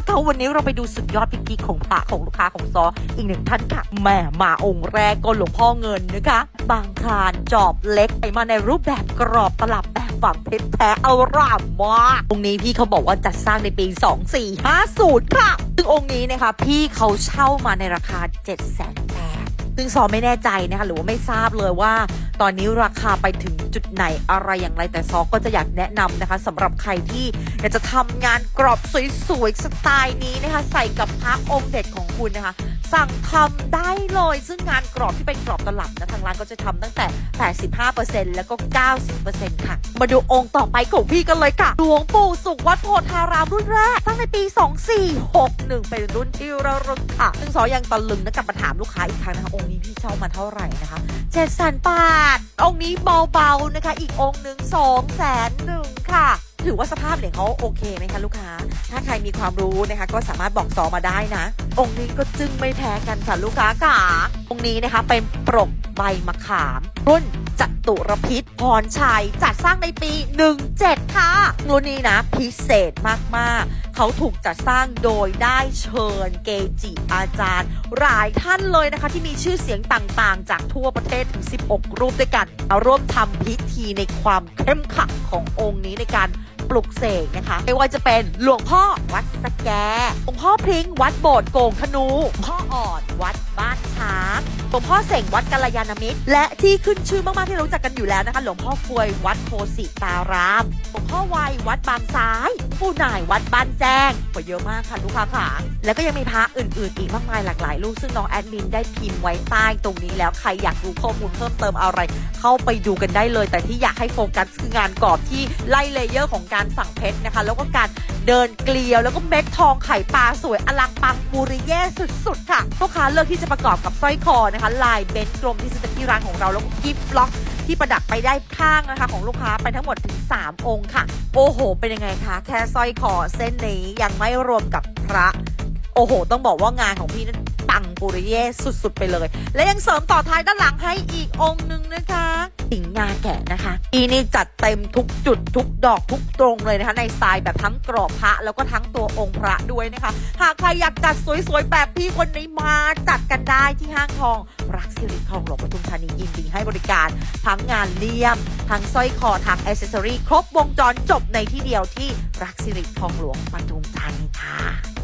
ละค่ะวันนี้เราไปดูสุดยอดพิธีของพระของลูกค้าของซอ อีกหนึ่งท่านค่ะแหม่มาองค์แรกก็หลวงพ่อเงินนะคะ บางคลานจอบเล็กไปมาในรูปแบบกรอบตลับแบบฝังเพชรแท้เอาร่ามมากองค์นี้พี่เขาบอกว่าจัดสร้างในปี 2450 ค่ะ ซึ่งองค์นี้นะคะพี่เขาเช่ามาในราคา 7 0 0 0 0 0แซึ่งซอไม่แน่ใจนะคะหรือว่าไม่ทราบเลยว่า ตอนนี้ราคาไปถึงจุดไหนอะไรอย่างไรแต่ซอก็จะอยากแนะนำนะคะสำหรับใครที่อยากจะทำงานกรอบสวยๆสไตล์นี้นะคะใส่กับพระองค์เด็ดของคุณนะคะสั่งทำได้เลยซึ่งงานกรอบที่เป็นกรอบตลับนะทางร้านก็จะทำตั้งแต่ 85%แล้วก็ 90%ค่ะ มาดูองค์ต่อไปของพี่กันเลยค่ะ หลวงปู่สุขวัดโพธารามรุ่นแรกสร้างในปี 2461 เป็นรุ่นที่ระลึกค่ะ ซึ่งซอยังตะลึงนะกลับมาถามลูกค้าอีกครั้งนะคะ องค์นี้พี่เช่ามาเท่าไหร่นะคะ เจ็ดแสนบาทองค์นี้เบาๆนะคะ อีกองค์หนึ่งสองแสนหนึ่งค่ะ ถือว่าสภาพเหรียญเขาโอเคไหมคะลูกค้า ถ้าใครมีความรู้นะคะ ก็สามารถบอกซอมาได้นะ องค์นี้ก็จึงไม่แพ้กันค่ะลูกค้าค่ะองค์นี้นะคะเป็นปรก ใบมะขาม รุ่นจัตุรพิษพรชัย จัดสร้างในปี 17 ค่ะรุ่นนี้นะ พิเศษมากๆ เขาถูกจัดสร้างโดยได้เชิญเกจิอาจารย์ หลายท่านเลยนะคะ ที่มีชื่อเสียงต่างๆ จากทั่วประเทศถึง 16 รูปด้วยกันมาร่วมทำพิธีในความเข้มขลังขององค์นี้ในการปลุกเสกนะคะไม่ว่าจะเป็นหลวงพ่อวัดสแกหลวงพ่อพริ้งวัดโบสถ์โกงธนู พ่ออ่อนวัดบ้านช้าง หลวงพ่อเสงวัดกัลยาณมิตร และที่ขึ้นชื่อมากๆที่รู้จักกันอยู่แล้วนะคะหลวงพ่อกวยวัดโพสิตารามหลวงพ่อวัยวัดบางซ้ายปู่นายวัดบ้านแจ้งก็เยอะมากค่ะลูกค้าค่ะแล้วก็ยังมีพระอื่นๆ อีกมากมายหลากหลายรูปซึ่งน้องแอดมินได้พิมพ์ไว้ใต้ตรงนี้แล้วใครอยากรู้ข้อมูลเพิ่มเติมอะไร เข้าไปดูกันได้เลย แต่ที่อยากให้โฟกัสคืองานกรอบที่ไล่เลเยอร์ของการสั่งเพชรนะคะ แล้วก็การเดินเกลียวแล้วก็เม็ดทองไข่ปลาสวยอลังปังปูริเย่สุดๆค่ะลูกค้าเลือกที่จะประกอบกับสร้อยคอนะคะลายเบนซ์กลมที่ซื้อจากที่ร้านของเราแล้วก็กิฟต์ล็อกที่ประดับไปได้ข้างนะคะ ของลูกค้าไปทั้งหมดถึง 3 องค์ค่ะ โอ้โห เป็นยังไงคะ แค่สร้อยคอเส้นนี้ยังไม่รวมกับพระ อ้โห ต้องบอกว่างานของพี่นั้นปังปุริเย่สุดๆไปเลย และยังเสริมต่อท้ายด้านหลังให้อีกองค์หนึ่งนะคะสิงงาแกะนะคะอีนี่จัดเต็มทุกจุดทุกดอกทุกตรงเลยนะคะ ในสไตล์แบบทั้งกรอบพระแล้วก็ทั้งตัวองค์พระด้วยนะคะ หากใครอยากจัดสวยๆแบบพี่คนนี้มาจัดกันได้ที่ห้างทอง รักสิริทองหลวงปทุมธานียินดีให้บริการ ทั้งงานเลี่ยม ทั้งสร้อยคอทั้งอ c เซสซอรี่ครบวงจรจบในที่เดียวที่รักสิริทองหลวงปทุมธานีค่ะ